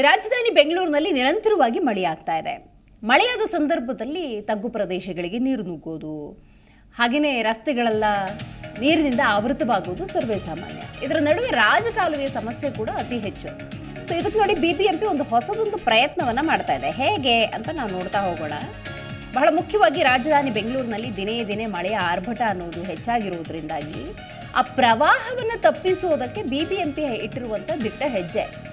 ರಾಜಧಾನಿ ಬೆಂಗಳೂರಿನಲ್ಲಿ ನಿರಂತರವಾಗಿ ಮಳೆಯಾಗ್ತಾ ಇದೆ. ಮಳೆಯಾದ ಸಂದರ್ಭದಲ್ಲಿ ತಗ್ಗು ಪ್ರದೇಶಗಳಿಗೆ ನೀರು ನುಗ್ಗೋದು ಹಾಗೆಯೇ ರಸ್ತೆಗಳೆಲ್ಲ ನೀರಿನಿಂದ ಆವೃತವಾಗುವುದು ಸರ್ವೇ ಸಾಮಾನ್ಯ. ಇದರ ನಡುವೆ ರಾಜಕಾಲುವೆಯ ಸಮಸ್ಯೆ ಕೂಡ ಅತಿ ಹೆಚ್ಚು. ಸೊ ಇದಕ್ಕೆ ನೋಡಿ ಬಿ ಬಿ ಎಂ ಪಿ ಒಂದು ಹೊಸದೊಂದು ಪ್ರಯತ್ನವನ್ನು ಮಾಡ್ತಾ ಇದೆ. ಹೇಗೆ ಅಂತ ನಾವು ನೋಡ್ತಾ ಹೋಗೋಣ. ಬಹಳ ಮುಖ್ಯವಾಗಿ ರಾಜಧಾನಿ ಬೆಂಗಳೂರಿನಲ್ಲಿ ದಿನೇ ದಿನೇ ಮಳೆಯ ಆರ್ಭಟ ಅನ್ನೋದು ಹೆಚ್ಚಾಗಿರುವುದರಿಂದಾಗಿ ಆ ಪ್ರವಾಹವನ್ನು ತಪ್ಪಿಸುವುದಕ್ಕೆ ಬಿ ಬಿ ಎಂ ಪಿ ಇಟ್ಟಿರುವಂಥ ದಿಟ್ಟ ಹೆಜ್ಜೆ.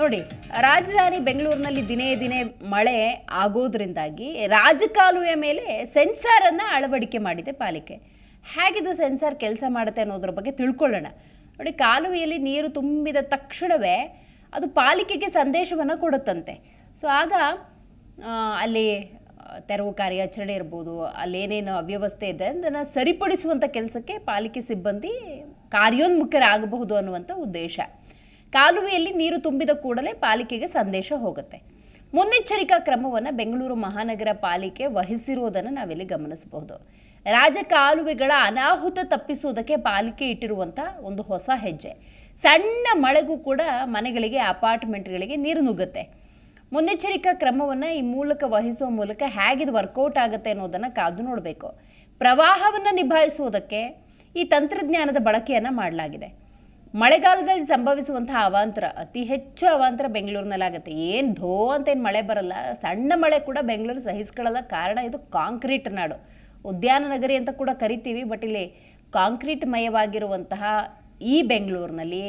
ನೋಡಿ, ರಾಜಧಾನಿ ಬೆಂಗಳೂರಿನಲ್ಲಿ ದಿನೇ ದಿನೇ ಮಳೆ ಆಗೋದ್ರಿಂದಾಗಿ ರಾಜಕಾಲುವೆ ಮೇಲೆ ಸೆನ್ಸಾರನ್ನು ಅಳವಡಿಕೆ ಮಾಡಿದೆ ಪಾಲಿಕೆ. ಹೇಗಿದು ಸೆನ್ಸಾರ್ ಕೆಲಸ ಮಾಡುತ್ತೆ ಅನ್ನೋದ್ರ ಬಗ್ಗೆ ತಿಳ್ಕೊಳ್ಳೋಣ. ನೋಡಿ, ಕಾಲುವೆಯಲ್ಲಿ ನೀರು ತುಂಬಿದ ತಕ್ಷಣವೇ ಅದು ಪಾಲಿಕೆಗೆ ಸಂದೇಶವನ್ನು ಕೊಡುತ್ತಂತೆ. ಸೊ, ಆಗ ಅಲ್ಲಿ ತೆರವು ಕಾರ್ಯಾಚರಣೆ ಇರ್ಬೋದು, ಅಲ್ಲೇನೇನು ಅವ್ಯವಸ್ಥೆ ಇದೆ ಅದನ್ನು ಸರಿಪಡಿಸುವಂಥ ಕೆಲಸಕ್ಕೆ ಪಾಲಿಕೆ ಸಿಬ್ಬಂದಿ ಕಾರ್ಯೋನ್ಮುಖರಾಗಬಹುದು ಅನ್ನುವಂಥ ಉದ್ದೇಶ. ಕಾಲುವೆಯಲ್ಲಿ ನೀರು ತುಂಬಿದ ಕೂಡಲೇ ಪಾಲಿಕೆಗೆ ಸಂದೇಶ ಹೋಗುತ್ತೆ. ಮುನ್ನೆಚ್ಚರಿಕಾ ಕ್ರಮವನ್ನು ಬೆಂಗಳೂರು ಮಹಾನಗರ ಪಾಲಿಕೆ ವಹಿಸಿರುವುದನ್ನು ನಾವಿಲ್ಲಿ ಗಮನಿಸಬಹುದು. ರಾಜ ಕಾಲುವೆಗಳ ಅನಾಹುತ ತಪ್ಪಿಸುವುದಕ್ಕೆ ಪಾಲಿಕೆ ಇಟ್ಟಿರುವಂಥ ಒಂದು ಹೊಸ ಹೆಜ್ಜೆ. ಸಣ್ಣ ಮಳೆಗೂ ಕೂಡ ಮನೆಗಳಿಗೆ, ಅಪಾರ್ಟ್ಮೆಂಟ್ಗಳಿಗೆ ನೀರು ನುಗ್ಗುತ್ತೆ. ಮುನ್ನೆಚ್ಚರಿಕಾ ಕ್ರಮವನ್ನು ಈ ಮೂಲಕ ವಹಿಸುವ ಮೂಲಕ ಹೇಗಿದು ವರ್ಕೌಟ್ ಆಗುತ್ತೆ ಅನ್ನೋದನ್ನು ಕಾದು ನೋಡಬೇಕು. ಪ್ರವಾಹವನ್ನು ನಿಭಾಯಿಸುವುದಕ್ಕೆ ಈ ತಂತ್ರಜ್ಞಾನದ ಬಳಕೆಯನ್ನು ಮಾಡಲಾಗಿದೆ. ಮಳೆಗಾಲದಲ್ಲಿ ಸಂಭವಿಸುವಂತಹ ಅವಾಂತರ, ಅತಿ ಹೆಚ್ಚು ಅವಾಂತರ ಬೆಂಗಳೂರಿನಲ್ಲಾಗುತ್ತೆ. ಏನು ಧೋ ಅಂತ ಏನು ಮಳೆ ಬರಲ್ಲ, ಸಣ್ಣ ಮಳೆ ಕೂಡ ಬೆಂಗಳೂರು ಸಹಿಸ್ಕೊಳ್ಳಲ್ಲ. ಕಾರಣ ಇದು ಕಾಂಕ್ರೀಟ್ ನಾಡು. ಉದ್ಯಾನ ನಗರಿ ಅಂತ ಕೂಡ ಕರಿತೀವಿ, ಬಟ್ ಇಲ್ಲಿ ಕಾಂಕ್ರೀಟ್ ಮಯವಾಗಿರುವಂತಹ ಈ ಬೆಂಗಳೂರಿನಲ್ಲಿ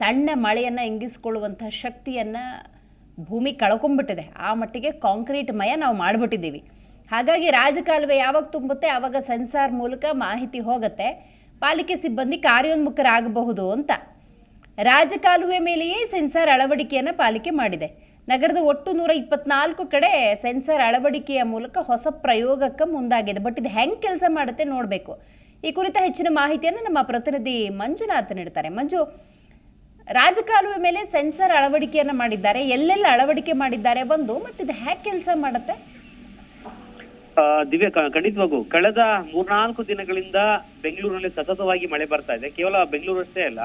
ಸಣ್ಣ ಮಳೆಯನ್ನು ಇಂಗಿಸ್ಕೊಳ್ಳುವಂತಹ ಶಕ್ತಿಯನ್ನು ಭೂಮಿ ಕಳ್ಕೊಂಡ್ಬಿಟ್ಟಿದೆ ಆ ಮಟ್ಟಿಗೆ ಕಾಂಕ್ರೀಟ್ ಮಯ ನಾವು ಮಾಡಿಬಿಟ್ಟಿದ್ದೀವಿ. ಹಾಗಾಗಿ ರಾಜಕಾಲುವೆ ಯಾವಾಗ ತುಂಬುತ್ತೆ ಆವಾಗ ಸೆನ್ಸಾರ್ ಮೂಲಕ ಮಾಹಿತಿ ಹೋಗುತ್ತೆ. ಪಾಲಿಕೆ ಸಿಬ್ಬಂದಿ ಕಾರ್ಯೋನ್ಮುಖರಾಗಬಹುದು ಅಂತ. ರಾಜಕಾಲುವೆ ಮೇಲೆಯೇ ಸೆನ್ಸಾರ್ ಅಳವಡಿಕೆಯನ್ನು ಪಾಲಿಕೆ ಮಾಡಿದೆ. ನಗರದ ಒಟ್ಟು ನೂರ ಇಪ್ಪತ್ನಾಲ್ಕು ಕಡೆ ಸೆನ್ಸಾರ್ ಅಳವಡಿಕೆಯ ಮೂಲಕ ಹೊಸ ಪ್ರಯೋಗಕ್ಕೆ ಮುಂದಾಗಿದೆ. ಬಟ್ ಇದು ಹೆಂಗೆ ಕೆಲಸ ಮಾಡುತ್ತೆ ನೋಡಬೇಕು. ಈ ಕುರಿತ ಹೆಚ್ಚಿನ ಮಾಹಿತಿಯನ್ನು ನಮ್ಮ ಪ್ರತಿನಿಧಿ ಮಂಜುನಾಥ್ ನೀಡ್ತಾರೆ ಮಂಜು, ರಾಜಕಾಲುವೆ ಮೇಲೆ ಸೆನ್ಸರ್ ಅಳವಡಿಕೆಯನ್ನು ಮಾಡಿದ್ದಾರೆ. ಎಲ್ಲೆಲ್ಲ ಅಳವಡಿಕೆ ಮಾಡಿದ್ದಾರೆ? ಒಂದು ಮತ್ತು ಇದು ಹೇಗೆ ಕೆಲಸ ಮಾಡುತ್ತೆ? ದಿವ್ಯ ಖಂಡಿತವಾಗೂ. ಕಳೆದ ಮೂರ್ನಾಲ್ಕು ದಿನಗಳಿಂದ ಬೆಂಗಳೂರಿನಲ್ಲಿ ಸತತವಾಗಿ ಮಳೆ ಬರ್ತಾ ಇದೆ. ಕೇವಲ ಬೆಂಗಳೂರು ಅಷ್ಟೇ ಅಲ್ಲ.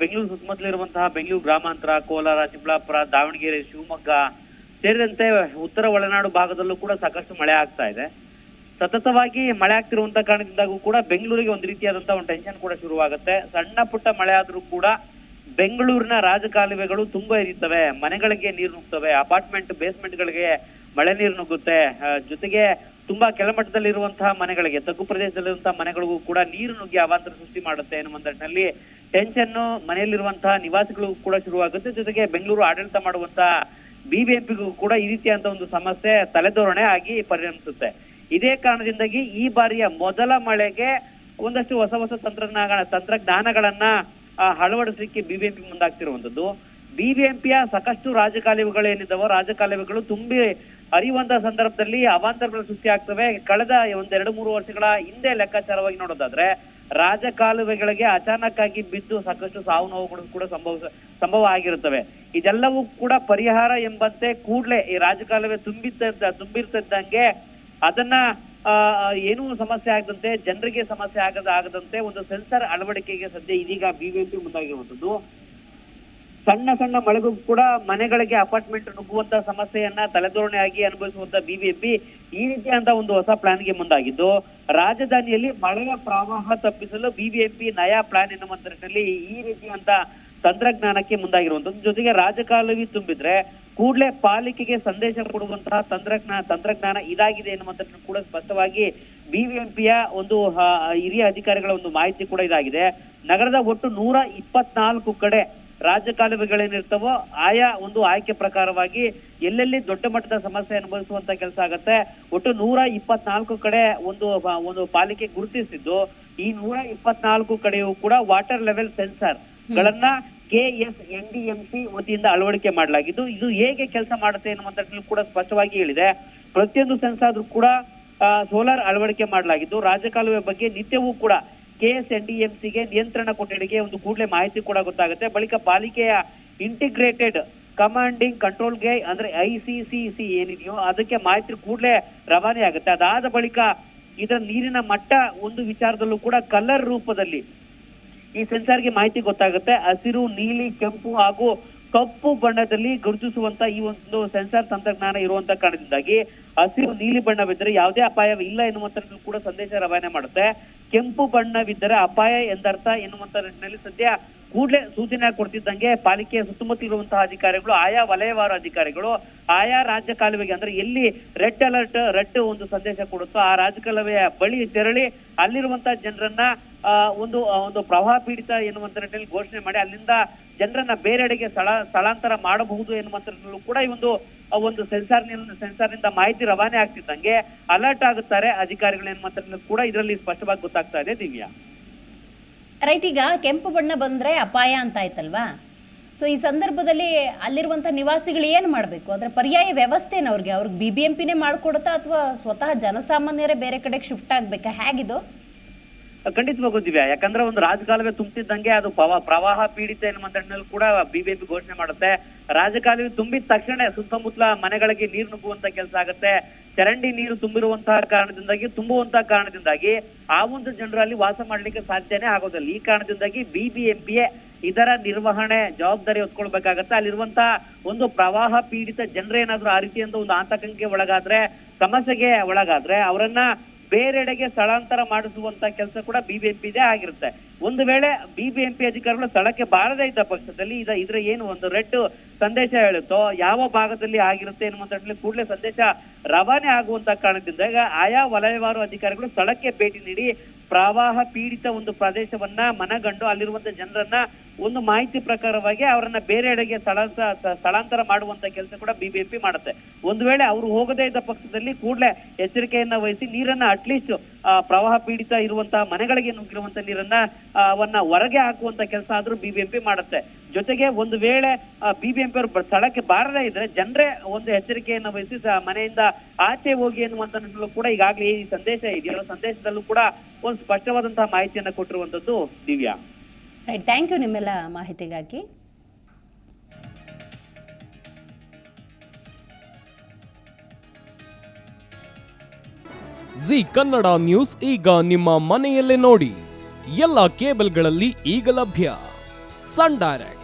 ಬೆಂಗಳೂರು ಸುತ್ತಮುತ್ತಲಿರುವಂತಹ ಬೆಂಗಳೂರು ಗ್ರಾಮಾಂತರ, ಕೋಲಾರ, ಚಿಕ್ಕಬಳ್ಳಾಪುರ, ದಾವಣಗೆರೆ, ಶಿವಮೊಗ್ಗ ಸೇರಿದಂತೆ ಉತ್ತರ ಒಳನಾಡು ಭಾಗದಲ್ಲೂ ಕೂಡ ಸಾಕಷ್ಟು ಮಳೆ ಆಗ್ತಾ ಇದೆ. ಸತತವಾಗಿ ಮಳೆ ಆಗ್ತಿರುವಂತ ಕಾರಣದಿಂದಾಗೂ ಕೂಡ ಬೆಂಗಳೂರಿಗೆ ಒಂದು ರೀತಿಯಾದಂತಹ ಒಂದು ಟೆನ್ಷನ್ ಕೂಡ ಶುರುವಾಗುತ್ತೆ. ಸಣ್ಣ ಪುಟ್ಟ ಮಳೆ ಆದ್ರೂ ಕೂಡ ಬೆಂಗಳೂರಿನ ರಾಜಕಾಲುವೆಗಳು ತುಂಬಾ ಇರುತ್ತವೆ ಮನೆಗಳಿಗೆ ನೀರು ನುಗ್ತವೆ. ಅಪಾರ್ಟ್ಮೆಂಟ್ ಬೇಸ್ಮೆಂಟ್ ಗಳಿಗೆ ಮಳೆ ನೀರು ನುಗ್ಗುತ್ತೆ. ಜೊತೆಗೆ ತುಂಬಾ ಕೆಳಮಟ್ಟದಲ್ಲಿರುವಂತಹ ಮನೆಗಳಿಗೆ, ತಗ್ಗು ಪ್ರದೇಶದಲ್ಲಿರುವಂತಹ ಮನೆಗಳಿಗೂ ಕೂಡ ನೀರು ನುಗ್ಗಿ ಅವಾಂತರ ಸೃಷ್ಟಿ ಮಾಡುತ್ತೆ ಎನ್ನುವಂತ ನಿಟ್ಟಿನಲ್ಲಿ ಟೆನ್ಷನ್ ಮನೆಯಲ್ಲಿರುವಂತಹ ನಿವಾಸಿಗಳಿಗೂ ಕೂಡ ಶುರುವಾಗುತ್ತೆ. ಜೊತೆಗೆ ಬೆಂಗಳೂರು ಆಡಳಿತ ಮಾಡುವಂತಹ ಬಿಬಿಎಂಪಿಗೂ ಕೂಡ ಈ ರೀತಿಯಾದಂತಹ ಒಂದು ಸಮಸ್ಯೆ ತಲೆದೋರಣೆ ಆಗಿ ಪರಿಣಮಿಸುತ್ತೆ. ಇದೇ ಕಾರಣದಿಂದಾಗಿ ಈ ಬಾರಿಯ ಮೊದಲ ಮಳೆಗೆ ಒಂದಷ್ಟು ಹೊಸ ಹೊಸ ತಂತ್ರಜ್ಞಾನ, ತಂತ್ರಜ್ಞಾನಗಳನ್ನ ಅಳವಡಿಸಲಿಕ್ಕೆ ಬಿಬಿಎಂಪಿ ಮುಂದಾಗ್ತಿರುವಂತದ್ದು ಬಿಬಿಎಂಪಿಯ ಸಾಕಷ್ಟು ರಾಜಕಾಲುವೆಗಳು ಏನಿದಾವೋ ರಾಜಕಾಲುವೆಗಳು ತುಂಬಿ ಅರಿವಂತ ಸಂದರ್ಭದಲ್ಲಿ ಅವಾಂತರಗಳು ಸೃಷ್ಟಿ ಆಗ್ತವೆ. ಕಳೆದ ಒಂದೆರಡು ಮೂರು ವರ್ಷಗಳ ಹಿಂದೆ ಲೆಕ್ಕಾಚಾರವಾಗಿ ನೋಡೋದಾದ್ರೆ, ರಾಜಕಾಲುವೆಗಳಿಗೆ ಅಚಾನಕ್ ಆಗಿ ಬಿದ್ದು ಸಾಕಷ್ಟು ಸಾವು ನೋವುಗಳು ಕೂಡ ಸಂಭವ ಸಂಭವ ಆಗಿರುತ್ತವೆ. ಇದೆಲ್ಲವೂ ಕೂಡ ಪರಿಹಾರ ಎಂಬಂತೆ ಕೂಡ್ಲೆ ಈ ರಾಜಕಾಲುವೆ ತುಂಬಿದ್ದ ತುಂಬಿರ್ತಿದ್ದಂಗೆ ಅದನ್ನ ಏನೂ ಸಮಸ್ಯೆ ಆಗದಂತೆ, ಜನರಿಗೆ ಸಮಸ್ಯೆ ಆಗದ, ಆಗದಂತೆ ಒಂದು ಸೆನ್ಸರ್ ಅಳವಡಿಕೆಗೆ ಸದ್ಯ ಇದೀಗ ಬಿಬಿಎಂಪಿ ಮುಂದಾಗಿರುವಂತದ್ದು ಸಣ್ಣ ಸಣ್ಣ ಮಳೆಗೂ ಕೂಡ ಮನೆಗಳಿಗೆ ಅಪಾರ್ಟ್ಮೆಂಟ್ ನುಗ್ಗುವಂತ ಸಮಸ್ಯೆಯನ್ನ ತಲೆದೋರಣೆಯಾಗಿ ಅನುಭವಿಸುವಂತ ಬಿಬಿಎಂಪಿ ಈ ರೀತಿಯಾದ ಒಂದು ಹೊಸ ಪ್ಲಾನ್ಗೆ ಮುಂದಾಗಿದ್ದು, ರಾಜಧಾನಿಯಲ್ಲಿ ಮಳೆಯ ಪ್ರವಾಹ ತಪ್ಪಿಸಲು ಬಿಬಿಎಂಪಿ ನಯಾ ಪ್ಲಾನ್ ಎನ್ನುವಂತ ಈ ರೀತಿಯಂತ ತಂತ್ರಜ್ಞಾನಕ್ಕೆ ಮುಂದಾಗಿರುವಂತದ್ದು ಜೊತೆಗೆ ರಾಜಕಾಲುವೆ ತುಂಬಿದ್ರೆ ಕೂಡಲೇ ಪಾಲಿಕೆಗೆ ಸಂದೇಶ ಕೊಡುವಂತಹ ತಂತ್ರಜ್ಞಾನ ತಂತ್ರಜ್ಞಾನ ಇದಾಗಿದೆ ಎನ್ನುವಂತ ಕೂಡ ಸ್ಪಷ್ಟವಾಗಿ ಬಿಬಿಎಂಪಿಯ ಒಂದು ಹಿರಿಯ ಅಧಿಕಾರಿಗಳ ಒಂದು ಮಾಹಿತಿ ಕೂಡ ಇದಾಗಿದೆ. ನಗರದ ಒಟ್ಟು ನೂರ ಇಪ್ಪತ್ನಾಲ್ಕು ಕಡೆ ರಾಜಕಾಲುವೆಗಳೇನಿರ್ತವೋ ಆಯಾ ಒಂದು ಆಯ್ಕೆ ಪ್ರಕಾರವಾಗಿ ಎಲ್ಲೆಲ್ಲಿ ದೊಡ್ಡ ಮಟ್ಟದ ಸಮಸ್ಯೆ ಅನುಭವಿಸುವಂತ ಕೆಲಸ ಆಗತ್ತೆ. ಒಟ್ಟು ನೂರ ಇಪ್ಪತ್ನಾಲ್ಕು ಕಡೆ ಒಂದು ಒಂದು ಪಾಲಿಕೆ ಗುರುತಿಸಿದ್ದು. ಈ ನೂರ ಇಪ್ಪತ್ನಾಲ್ಕು ಕಡೆಯೂ ಕೂಡ ವಾಟರ್ ಲೆವೆಲ್ ಸೆನ್ಸರ್ ಗಳನ್ನ K S N D M C ವತಿಯಿಂದ ಅಳವಡಿಕೆ ಮಾಡಲಾಗಿದ್ದು, ಇದು ಹೇಗೆ ಕೆಲಸ ಮಾಡುತ್ತೆ ಎನ್ನುವಂಥದ್ದು ಕೂಡ ಸ್ಪಷ್ಟವಾಗಿ ಹೇಳಿದೆ. ಪ್ರತಿಯೊಂದು ಸೆನ್ಸಾರ್ ಕೂಡ ಸೋಲಾರ್ ಅಳವಡಿಕೆ ಮಾಡಲಾಗಿದ್ದು, ರಾಜಕಾಲುವೆ ಬಗ್ಗೆ ನಿತ್ಯವೂ ಕೂಡ K S N D M ಸಿಗೆ ನಿಯಂತ್ರಣ ಕೊಠಡಿಗೆ ಒಂದು ಕೂಡಲೇ ಮಾಹಿತಿ ಕೂಡ ಗೊತ್ತಾಗುತ್ತೆ. ಬಳಿಕ ಪಾಲಿಕೆಯ ಇಂಟಿಗ್ರೇಟೆಡ್ ಕಮಾಂಡಿಂಗ್ ಕಂಟ್ರೋಲ್ಗೆ ಅಂದ್ರೆ ಐ ಸಿ ಸಿ ಸಿ ಏನಿದೆಯೋ ಅದಕ್ಕೆ ಮಾಹಿತಿ ಕೂಡಲೇ ರವಾನೆ ಆಗುತ್ತೆ ಅದಾದ ಬಳಿಕ ಇದರ ನೀರಿನ ಮಟ್ಟ ಒಂದು ವಿಚಾರದಲ್ಲೂ ಕೂಡ ಕಲರ್ ರೂಪದಲ್ಲಿ ಈ ಸೆನ್ಸಾರ್ಗೆ ಮಾಹಿತಿ ಗೊತ್ತಾಗುತ್ತೆ. ಹಸಿರು, ನೀಲಿ, ಕೆಂಪು ಹಾಗೂ ಕಪ್ಪು ಬಣ್ಣದಲ್ಲಿ ಗುರುತಿಸುವಂತ ಈ ಒಂದು ಸೆನ್ಸಾರ್ ತಂತ್ರಜ್ಞಾನ ಇರುವಂತ ಕಾರಣದಿಂದಾಗಿ ಹಸಿರು, ನೀಲಿ ಬಣ್ಣವಿದ್ದರೆ ಯಾವುದೇ ಅಪಾಯವಿಲ್ಲ ಎನ್ನುವಂತ ಕೂಡ ಸಂದೇಶ ರವಾನೆ ಮಾಡುತ್ತೆ. ಕೆಂಪು ಬಣ್ಣವಿದ್ದರೆ ಅಪಾಯ ಎಂದರ್ಥ ಎನ್ನುವಂತ ನಿಟ್ಟಿನಲ್ಲಿ ಸದ್ಯ ಕೂಡಲೇ ಸೂಚನೆ ಕೊಡ್ತಿದ್ದಂಗೆ ಪಾಲಿಕೆಯ ಸುತ್ತಮುತ್ತಲಿರುವಂತಹ ಅಧಿಕಾರಿಗಳು, ಆಯಾ ವಲಯವಾರು ಅಧಿಕಾರಿಗಳು, ಆಯಾ ರಾಜ್ಯ ಕಾಲುವೆಗೆ ಅಂದ್ರೆ ಎಲ್ಲಿ ರೆಡ್ ಅಲರ್ಟ್, ರೆಡ್ ಒಂದು ಸಂದೇಶ ಕೊಡುತ್ತೋ ಆ ರಾಜ್ಯ ಕಾಲುವೆಯ ಬಳಿ ತೆರಳಿ ಅಲ್ಲಿರುವಂತಹ ಜನರನ್ನ ಒಂದು ಒಂದು ಪ್ರವಾಹ ಪೀಡಿತ ಎನ್ನುವಂತ ನಿಟ್ಟಿನಲ್ಲಿ ಘೋಷಣೆ ಮಾಡಿ ಅಲ್ಲಿಂದ ಜನರನ್ನ ಬೇರೆಡೆಗೆ ಸ್ಥಳ, ಸ್ಥಳಾಂತರ ಮಾಡಬಹುದು ಎನ್ನುವಂತ ಕೂಡ ಈ ಒಂದು ಒಂದು ಸೆನ್ಸಾರ್ ಸೆನ್ಸಾರ್ನಿಂದ ಮಾಹಿತಿ ರವಾನೆ ಆಗ್ತಿದ್ದಂಗೆ ಅಲರ್ಟ್ ಆಗುತ್ತಾರೆ ಅಧಿಕಾರಿಗಳು ಎನ್ನುವಂತ ಕೂಡ ಇದರಲ್ಲಿ ಸ್ಪಷ್ಟವಾಗಿ ಗೊತ್ತಾಗ್ತಾ ಇದೆ. ದಿವ್ಯಾ. ರೈಟ್, ಈಗ ಕೆಂಪು ಬಣ್ಣ ಬಂದ್ರೆ ಅಪಾಯ ಅಂತ ಆಯ್ತಲ್ವಾ? ಸೊ ಈ ಸಂದರ್ಭದಲ್ಲಿ ಅಲ್ಲಿರುವಂಥ ನಿವಾಸಿಗಳು ಏನು ಮಾಡಬೇಕು? ಅಂದರೆ ಪರ್ಯಾಯ ವ್ಯವಸ್ಥೆ ಏನು ಅವ್ರಿಗೆ ಅವ್ರಿಗೆ ಬಿ ಬಿ ಎಂ ಪಿನೇ ಮಾಡಿಕೊಡುತ್ತಾ ಅಥವಾ ಸ್ವತಃ ಜನಸಾಮಾನ್ಯರೇ ಬೇರೆ ಕಡೆಗೆ ಶಿಫ್ಟ್ ಆಗ್ಬೇಕಾ? ಹೇಗಿದು? ಖಂಡಿತವಾಗೂ ದಿವ್ಯಾ. ಯಾಕಂದ್ರೆ ಒಂದು ರಾಜಕಾಲುವೆ ತುಂಬಿದ್ದಂಗೆ ಅದು ಪ್ರವಾ ಪ್ರವಾಹ ಪೀಡಿತ ನಿಟ್ಟಿನಲ್ಲಿ ಕೂಡ ಬಿಬಿಎಂಪಿ ಘೋಷಣೆ ಮಾಡುತ್ತೆ. ರಾಜಕಾಲುವೆ ತುಂಬಿದ ತಕ್ಷಣ ಸುತ್ತಮುತ್ತಲ ಮನೆಗಳಿಗೆ ನೀರು ನುಗ್ಗುವಂತ ಕೆಲಸ ಆಗುತ್ತೆ. ಚರಂಡಿ ನೀರು ತುಂಬಿರುವಂತಹ ಕಾರಣದಿಂದಾಗಿ, ತುಂಬುವಂತಹ ಕಾರಣದಿಂದಾಗಿ ಆ ಒಂದು ಜನರಲ್ಲಿ ವಾಸ ಮಾಡ್ಲಿಕ್ಕೆ ಸಾಧ್ಯನೇ ಆಗೋದಿಲ್ಲ. ಈ ಕಾರಣದಿಂದಾಗಿ ಬಿಬಿಎಂಪಿ ಇದರ ನಿರ್ವಹಣೆ ಜವಾಬ್ದಾರಿ ಹೊತ್ಕೊಳ್ಬೇಕಾಗತ್ತೆ. ಅಲ್ಲಿರುವಂತಹ ಒಂದು ಪ್ರವಾಹ ಪೀಡಿತ ಜನರೇನಾದ್ರೂ ಆ ರೀತಿಯಿಂದ ಒಂದು ಆತಂಕಕ್ಕೆ ಒಳಗಾದ್ರೆ, ಸಮಸ್ಯೆಗೆ ಒಳಗಾದ್ರೆ, ಅವರನ್ನ ಬೇರೆಡೆಗೆ ಸ್ಥಳಾಂತರ ಮಾಡಿಸುವಂತ ಕೆಲಸ ಕೂಡ ಬಿಬಿಎಂಪಿದೇ ಆಗಿರುತ್ತೆ. ಒಂದು ವೇಳೆ ಬಿಬಿಎಂಪಿ ಅಧಿಕಾರಿಗಳು ಸ್ಥಳಕ್ಕೆ ಬಾರದೇ ಇದ್ದ ಪಕ್ಷದಲ್ಲಿ ಇದ ಇದ್ರ ಏನು ಒಂದು ರೆಡ್ ಸಂದೇಶ ಹೇಳುತ್ತೋ, ಯಾವ ಭಾಗದಲ್ಲಿ ಆಗಿರುತ್ತೆ ಎನ್ನುವಂತ ಕೂಡಲೇ ಸಂದೇಶ ರವಾನೆ ಆಗುವಂತ ಕಾರಣದಿಂದ ಆಯಾ ವಲಯವಾರು ಅಧಿಕಾರಿಗಳು ಸ್ಥಳಕ್ಕೆ ಭೇಟಿ ನೀಡಿ ಪ್ರವಾಹ ಪೀಡಿತ ಒಂದು ಪ್ರದೇಶವನ್ನ ಮನಗಂಡು ಅಲ್ಲಿರುವಂತ ಜನರನ್ನ ಒಂದು ಮಾಹಿತಿ ಪ್ರಕಾರವಾಗಿ ಅವರನ್ನ ಬೇರೆಡೆಗೆ ಸ್ಥಳಾಂತರ ಸ್ಥಳಾಂತರ ಮಾಡುವಂತ ಕೆಲಸ ಕೂಡ ಬಿಬಿಎಂಪಿ ಮಾಡುತ್ತೆ. ಒಂದು ವೇಳೆ ಅವರು ಹೋಗದೇ ಇದ್ದ ಪಕ್ಷದಲ್ಲಿ ಕೂಡಲೇ ಎಚ್ಚರಿಕೆಯನ್ನ ವಹಿಸಿ ನೀರನ್ನ ಅಟ್ಲೀಸ್ಟ್ ಪ್ರವಾಹ ಪೀಡಿತ ಇರುವಂತಹ ಮನೆಗಳಿಗೆ ನುಗ್ಗಿರುವಂತ ನೀರನ್ನ ಅವನ್ನ ಹೊರಗೆ ಹಾಕುವಂತ ಕೆಲಸ ಆದ್ರೂ ಬಿಬಿಎಂಪಿ ಮಾಡುತ್ತೆ. ಜೊತೆಗೆ ಒಂದು ವೇಳೆ ಬಿಬಿಎಂಪಿ ಅವರು ಬ- ಸ್ಥಳಕ್ಕೆ ಬಾರದೇ ಇದ್ರೆ ಜನರೇ ಒಂದು ಎಚ್ಚರಿಕೆಯನ್ನು ವಹಿಸಿ ಮನೆಯಿಂದ ಆಚೆ ಹೋಗಿ ಎನ್ನುವಂತ ನಿಟ್ಟಿನಲ್ಲೂ ಕೂಡ ಈಗಾಗಲೇ ಈ ಸಂದೇಶ ಇದೆಯಲ್ಲ ಸಂದೇಶದಲ್ಲೂ ಕೂಡ ಒಂದು ಸ್ಪಷ್ಟವಾದಂತಹ ಮಾಹಿತಿಯನ್ನು ಕೊಟ್ಟಿರುವಂತದ್ದು ದಿವ್ಯಾ. ರೈಟ್ ಥ್ಯಾಂಕ್ ಯು ನಿಮ್ಮೆಲ್ಲ ಮಾಹಿತಿಗಾಗಿ. ಜಿ ಕನ್ನಡ ನ್ಯೂಸ್ ಈಗ ನಿಮ್ಮ ಮನೆಯಲ್ಲೇ ನೋಡಿ. ಎಲ್ಲ ಕೇಬಲ್ಗಳಲ್ಲಿ ಈಗ ಲಭ್ಯ. Sun Direct.